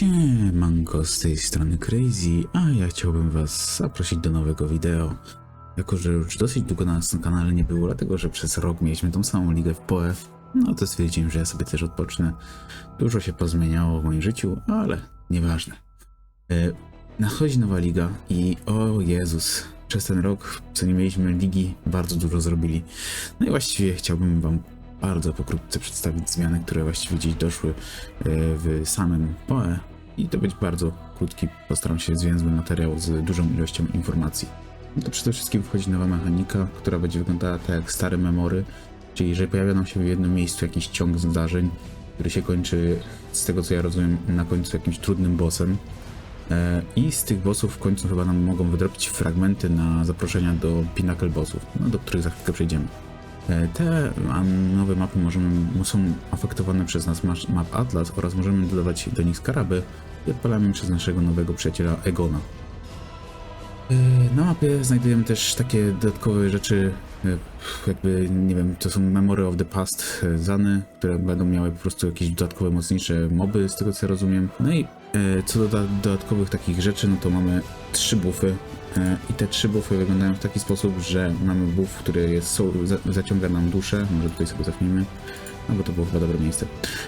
Siemanko, z tej strony Crazy, a ja chciałbym was zaprosić do nowego wideo. Jako, że już dosyć długo na kanale nie było, dlatego że przez rok mieliśmy tą samą ligę w PoE, no to stwierdziłem, że ja sobie też odpocznę. Dużo się pozmieniało w moim życiu, ale nieważne. Nadchodzi nowa liga i o Jezus, przez ten rok, co nie mieliśmy ligi, bardzo dużo zrobili. No i właściwie chciałbym wam bardzo pokrótce przedstawić zmiany, które właściwie gdzieś doszły e, w samym PoE i to być bardzo krótki, postaram się zwięzły materiał z dużą ilością informacji. No to przede wszystkim wchodzi nowa mechanika, która będzie wyglądała tak jak stare memory, czyli jeżeli pojawia nam się w jednym miejscu jakiś ciąg zdarzeń, który się kończy, z tego co ja rozumiem, na końcu jakimś trudnym bossem, E, I z tych bossów w końcu chyba nam mogą wydrobić fragmenty na zaproszenia do Pinnacle bossów, no, do których za chwilkę przejdziemy. E, Te nowe mapy możemy, są afektowane przez nas map Atlas oraz możemy dodawać do nich skaraby i odpalamy przez naszego nowego przyjaciela Egona. E, Na mapie znajdujemy też takie dodatkowe rzeczy, e, jakby, nie wiem, to są Memory of the Past Zany, które będą miały po prostu jakieś dodatkowe, mocniejsze moby, z tego co rozumiem. No i co do da- dodatkowych takich rzeczy, no to mamy trzy buffy. E, I te trzy buffy wyglądają w taki sposób, że mamy buff, który jest, soul- za, zaciąga nam duszę, może tutaj sobie cofnijmy, no bo to było chyba dobre miejsce.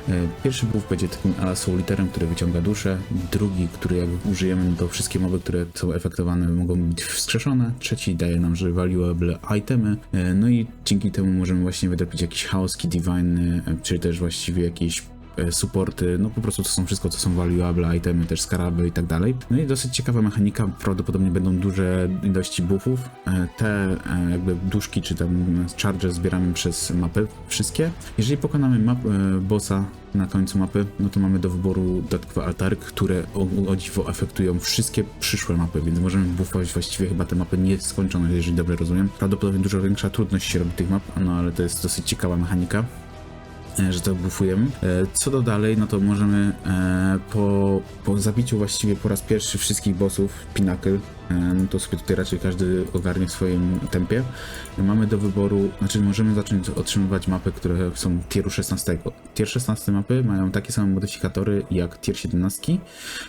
E, Pierwszy buff będzie takim ala souliterem, który wyciąga duszę. Drugi, który jak użyjemy, to wszystkie moby, które są efektowane mogą być wskrzeszone. Trzeci daje nam, że valuable itemy. E, No i dzięki temu możemy właśnie wydropić jakiś chaoski divine, czy też właściwie jakieś supporty, no po prostu to są wszystko, co są valuable itemy, też skaraby i tak dalej. No i dosyć ciekawa mechanika, prawdopodobnie będą duże ilości buffów. E, Te e, jakby duszki, czy tam charge zbieramy przez mapy wszystkie. Jeżeli pokonamy map, e, bossa na końcu mapy, no to mamy do wyboru dodatkowe altary, które o, o dziwo efektują wszystkie przyszłe mapy, więc możemy buffować właściwie chyba te mapy nieskończone, jeżeli dobrze rozumiem. Prawdopodobnie dużo większa trudność się robi tych map, no ale to jest dosyć ciekawa mechanika e, że to bufujemy. E, Co do dalej, no to możemy e, po, po zabiciu właściwie po raz pierwszy wszystkich bossów Pinnacle, e, no to sobie tutaj raczej każdy ogarnie w swoim tempie. E, Mamy do wyboru, znaczy możemy zacząć otrzymywać mapy, które są tieru 16. Tier 16 mapy mają takie same modyfikatory jak tier 17,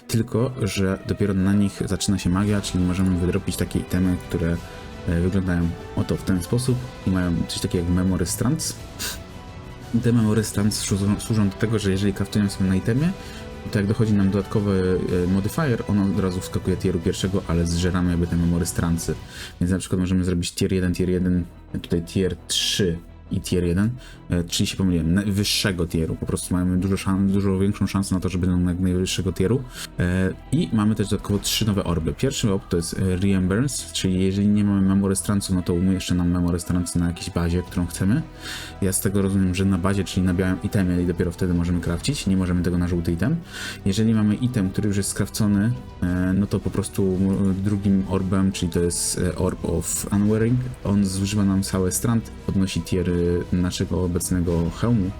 tylko że dopiero na nich zaczyna się magia, czyli możemy wydropić takie itemy, które e, wyglądają oto w ten sposób i mają coś takiego jak Memory Strands. Te memory stands służą, służą do tego, że jeżeli kraftujemy sobie na itemie, to jak dochodzi nam dodatkowy e, modifier, on od razu wskakuje tieru pierwszego, ale zżeramy jakby te memory strancy. Więc na przykład możemy zrobić tier 1, tier 1, tutaj tier 3 i tier 1, e, czyli się pomyliłem, wyższego tieru. Po prostu mamy dużo, szan, dużo większą szansę na to, że będą jak najwyższego tieru. E, I mamy też dodatkowo trzy nowe orby. Pierwszy orb to jest e, Reimburse, czyli jeżeli nie mamy memory stranców, no to umieszczę nam memory strancy na jakiejś bazie, którą chcemy. Ja z tego rozumiem, że na bazie, czyli na białym itemie i dopiero wtedy możemy crafcić, nie możemy tego na żółty item. Jeżeli mamy item, który już jest skrawcony, no to po prostu drugim orbem, czyli to jest orb of unwearing, on zużywa nam całe strand, podnosi tiery naszego obecnego hełmu.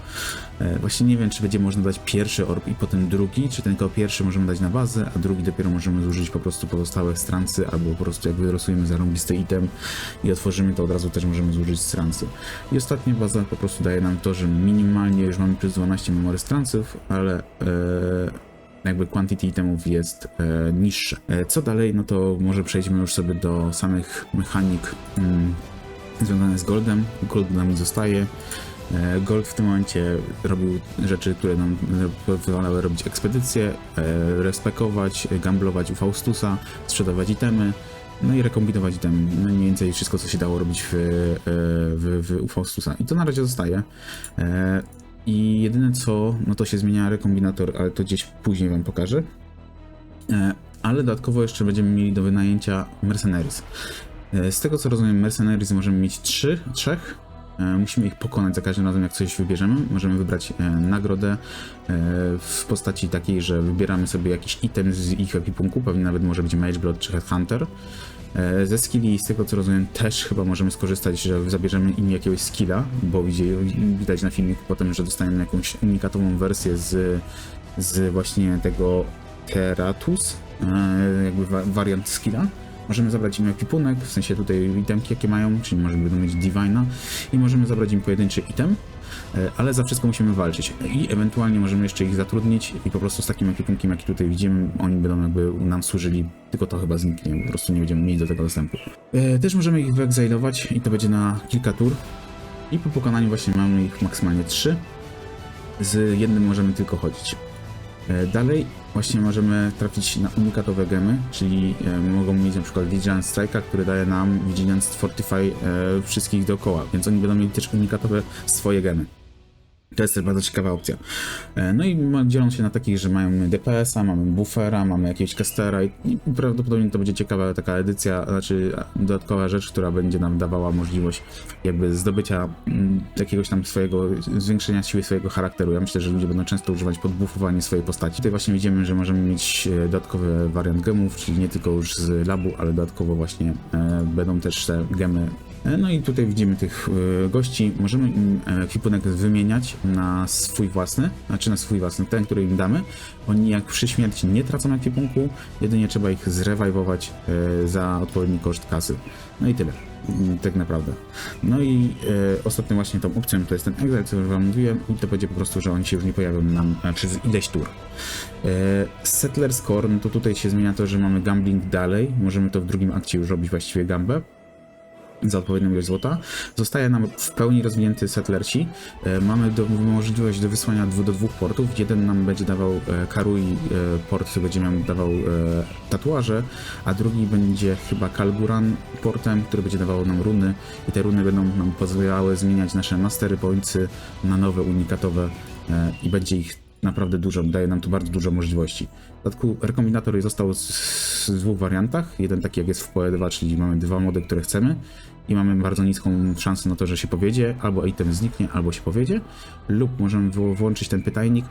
E, Właśnie nie wiem, czy będzie można dać pierwszy orb i potem drugi, czy tylko pierwszy możemy dać na bazę, a drugi dopiero możemy zużyć po prostu pozostałe strancy, albo po prostu jak wylosujemy zarąbisty item i otworzymy, to od razu też możemy zużyć strancy. I ostatnia baza po prostu daje nam to, że minimalnie już mamy plus 12 memory stranców, ale e, jakby quantity itemów jest e, niższe. E, co dalej, no to może przejdźmy już sobie do samych mechanik mm, związanych z Goldem. Gold nam zostaje. E, Gold w tym momencie robił rzeczy, które nam pozwalały robić ekspedycje, e, respekować, gamblować u Faustusa, sprzedawać itemy, no i rekombinować itemy. No mniej więcej wszystko, co się dało robić w, e, w, w u Faustusa. I to na razie zostaje. I jedyne co, no to się zmienia rekombinator, ale to gdzieś później wam pokażę. Ale dodatkowo jeszcze będziemy mieli do wynajęcia Mercenaries. E, Z tego co rozumiem, Mercenaries możemy mieć trzy, trzech. E, Musimy ich pokonać za każdym razem, jak coś wybierzemy. Możemy wybrać e, nagrodę w postaci takiej, że wybieramy sobie jakiś item z ich ekipunku, pewnie nawet może być Mageblood czy Headhunter. Ze skilli, z tego co rozumiem, też chyba możemy skorzystać, że zabierzemy im jakiegoś skilla, bo widać na filmiku potem, że dostaniemy jakąś unikatową wersję z, z właśnie tego Keratus, jakby wa- wariant skilla. Możemy zabrać im ekwipunek, w sensie tutaj itemki jakie mają, czyli może będą mieć Divina i możemy zabrać im pojedynczy item. e, ale za wszystko musimy walczyć i ewentualnie możemy jeszcze ich zatrudnić i po prostu z takim ekwipunkiem, jaki tutaj widzimy, oni będą jakby nam służyli, tylko to chyba zniknie, po prostu nie będziemy mieli do tego dostępu. E, Też możemy ich wyegzailować i to będzie na kilka tur i po pokonaniu właśnie mamy ich maksymalnie trzy. Z jednym możemy tylko chodzić. E, Dalej właśnie możemy trafić na unikatowe gemy, czyli e, mogą mieć na przykład Vigilance Strike'a, który daje nam Vigilance Fortify e, wszystkich dookoła, więc oni będą mieli też unikatowe swoje gemy. To jest też bardzo ciekawa opcja. E, No i dzielą się na takich, że mają DPS-a, mamy buffera, mamy jakiegoś castera i prawdopodobnie to będzie ciekawa taka edycja, znaczy dodatkowa rzecz, która będzie nam dawała możliwość jakby zdobycia mm, jakiegoś tam swojego, zwiększenia siły swojego charakteru. Ja myślę, że ludzie będą często używać podbuffowanie swojej postaci. Tutaj właśnie widzimy, że możemy mieć e, dodatkowy wariant gemów, czyli nie tylko już z labu, ale dodatkowo właśnie e, będą też te gemy No i tutaj widzimy tych e, gości. Możemy im e, ekwipunek wymieniać na swój własny, znaczy na swój własny, ten, który im damy. Oni jak przy śmierci nie tracą ekwipunku, jedynie trzeba ich zrewajwować e, za odpowiedni koszt kasy. No i tyle. Mm, Tak naprawdę. No i e, ostatnią właśnie tą opcją to jest ten Exile, co już wam mówiłem i to będzie po prostu, że oni się już nie pojawią nam przez ileś tur. E, Settler Score, no to tutaj się zmienia to, że mamy gambling dalej, możemy to w drugim akcie już robić właściwie gambę za odpowiednią ilość złota. Zostaje nam w pełni rozwinięty settlerci. E, mamy do, możliwość do wysłania dwu, do dwóch portów. Jeden nam będzie dawał e, Karui e, port, który będzie nam dawał tatuaże, a drugi będzie chyba Kalguran portem, który będzie dawał nam runy i te runy będą nam pozwalały zmieniać nasze mastery pointsy na nowe unikatowe i będzie ich naprawdę dużo, daje nam to bardzo dużo możliwości. W dodatku rekombinator został z dwóch wariantach. Jeden taki jak jest w PoE2, czyli mamy dwa mody, które chcemy i mamy bardzo niską szansę na to, że się powiedzie, albo item zniknie, albo się powiedzie, lub możemy włączyć ten pytajnik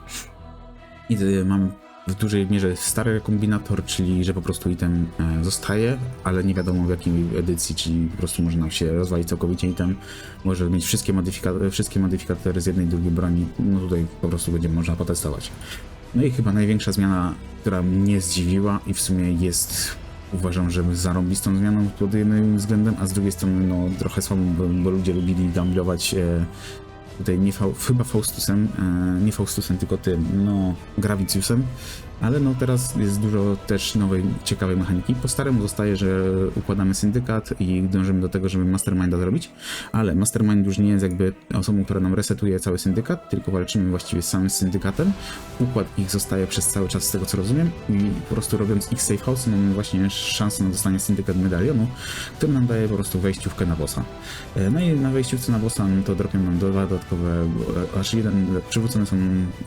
i y, mamy w dużej mierze stary kombinator, czyli że po prostu item e, zostaje, ale nie wiadomo w jakiej edycji, czyli po prostu może nam się rozwalić całkowicie item, może mieć wszystkie, modyfika- wszystkie modyfikatory z jednej i drugiej broni, no tutaj po prostu będzie można potestować. No i chyba największa zmiana, która mnie zdziwiła i w sumie jest, uważam, że zarąbistą zmianą pod jednym względem, a z drugiej strony no trochę słabą, bo, bo ludzie lubili gamblować e, tutaj nie Fau- chyba Faustusem, e, nie Faustusem, tylko tym, no Gravitiusem, ale no teraz jest dużo też nowej, ciekawej mechaniki. Po staremu zostaje, że układamy syndykat i dążymy do tego, żeby Masterminda zrobić, ale Mastermind już nie jest jakby osobą, która nam resetuje cały syndykat, tylko walczymy właściwie z samym syndykatem. Układ ich zostaje przez cały czas, z tego co rozumiem, i po prostu robiąc ich safe house mamy właśnie szansę na dostanie syndykat medalionu, który nam daje po prostu wejściówkę na bossa. E, No i na wejściówce na bossa no to dropią nam dwa dodatkowe, e, aż jeden, przywrócone są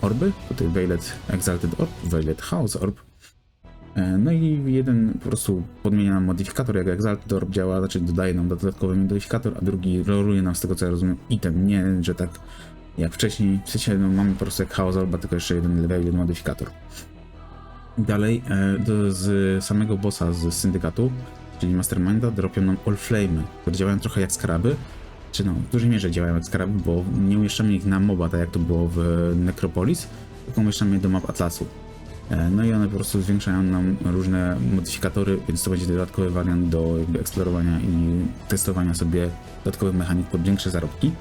orby, tutaj Violet Exalted Orb, Violet House Orb, E, no i jeden po prostu podmienia nam modyfikator, jak Exalted Orb działa, znaczy dodaje nam dodatkowy modyfikator, a drugi roluje nam z tego co ja rozumiem item, nie, że tak jak wcześniej, w sensie no, mamy po prostu jak House Orba, tylko jeszcze jeden level, jeden modyfikator. Dalej, e, do, z samego bossa z syndykatu, czyli Masterminda, dropią nam All Flame, które działają trochę jak skaraby, czy no, w dużej mierze działają jak skaraby, bo nie umieszczamy ich na moba, tak jak to było w Necropolis, tylko umieszczamy je do map Atlasu. E, No i one po prostu zwiększają nam różne modyfikatory, więc to będzie dodatkowy wariant do eksplorowania i testowania sobie dodatkowych mechanik pod większe zarobki.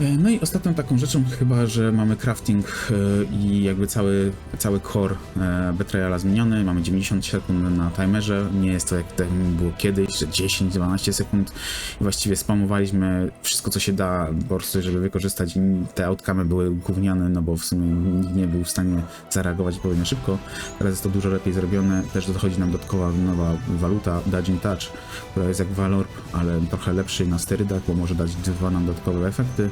E, No i ostatnią taką rzeczą chyba, że mamy crafting e, i jakby cały, cały core e, Betrayala zmieniony. Mamy 90 sekund na timerze. Nie jest to jak to było kiedyś, że 10-12 sekund. I właściwie spamowaliśmy wszystko, co się da, po prostu, żeby wykorzystać. Te outcome były gówniane, no bo w sumie nikt nie był w stanie zareagować odpowiednio szybko. Teraz jest to dużo lepiej zrobione. Też dochodzi nam dodatkowa nowa waluta, Dodging Touch, która jest jak Valorb, ale trochę lepszy na sterydach, bo może dać dwa nam dodatkowe efekty.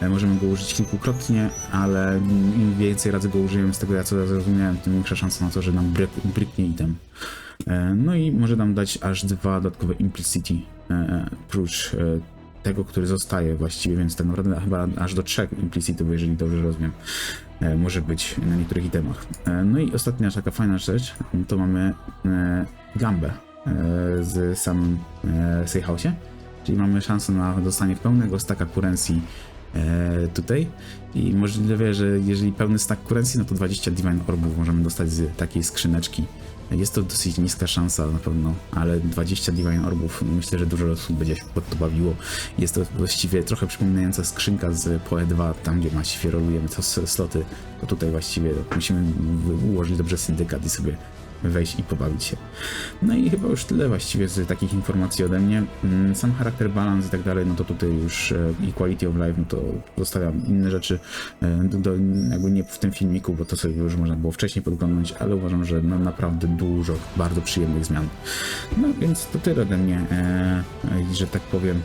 E, Możemy go użyć kilkukrotnie, ale im więcej razy go użyjemy, z tego ja co zrozumiałem, tym większa szansa na to, że nam bryk, bryknie item. E, No i może nam dać aż dwa dodatkowe Implicity, e, prócz tego, który zostaje właściwie, więc tak naprawdę chyba aż do trzech Implicitów, jeżeli dobrze rozumiem, może być na niektórych itemach. No i ostatnia taka fajna rzecz, to mamy gambę z samym e, Safe House'ie, czyli mamy szansę na dostanie pełnego stacka currency e, tutaj. I możliwe, że jeżeli pełny stack currency, no to 20 Divine Orbów możemy dostać z takiej skrzyneczki. Jest to dosyć niska szansa na pewno, ale 20 Divine Orbów, myślę, że dużo osób będzie się pod to bawiło. Jest to właściwie trochę przypominająca skrzynka z PoE 2, tam gdzie właściwie rolujemy to sloty, to tutaj właściwie musimy ułożyć dobrze syndykat i sobie wejść i pobawić się. No i chyba już tyle właściwie z takich informacji ode mnie. Mm, Sam charakter, balans i tak dalej, no to tutaj już e, i quality of life, no to zostawiam inne rzeczy, e, do, jakby nie w tym filmiku, bo to sobie już można było wcześniej podglądać, ale uważam, że no naprawdę dużo bardzo przyjemnych zmian. No więc to tyle ode mnie, e, że tak powiem.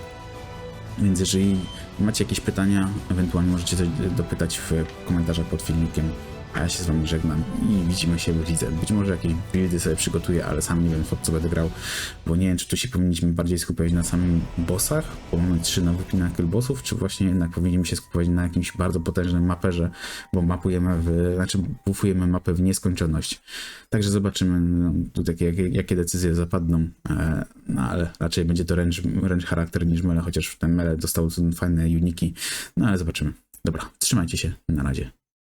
Więc jeżeli macie jakieś pytania, ewentualnie możecie dopytać w komentarzach pod filmikiem. A ja się z wami żegnam i widzimy się w lidze. Być może jakieś buildy sobie przygotuję, ale sam nie wiem co będę grał, bo nie wiem czy tu się powinniśmy bardziej skupiać na samym bossach, bo mamy trzy nowych Pinnacle bossów, czy właśnie jednak powinniśmy się skupiać na jakimś bardzo potężnym maperze, bo mapujemy w, znaczy bufujemy mapę w nieskończoność. Także zobaczymy no, tutaj jakie, jakie decyzje zapadną, e, no ale raczej będzie to wręcz charakter niż mele, chociaż ten mele dostał fajne uniki, no ale zobaczymy. Dobra, trzymajcie się, na razie.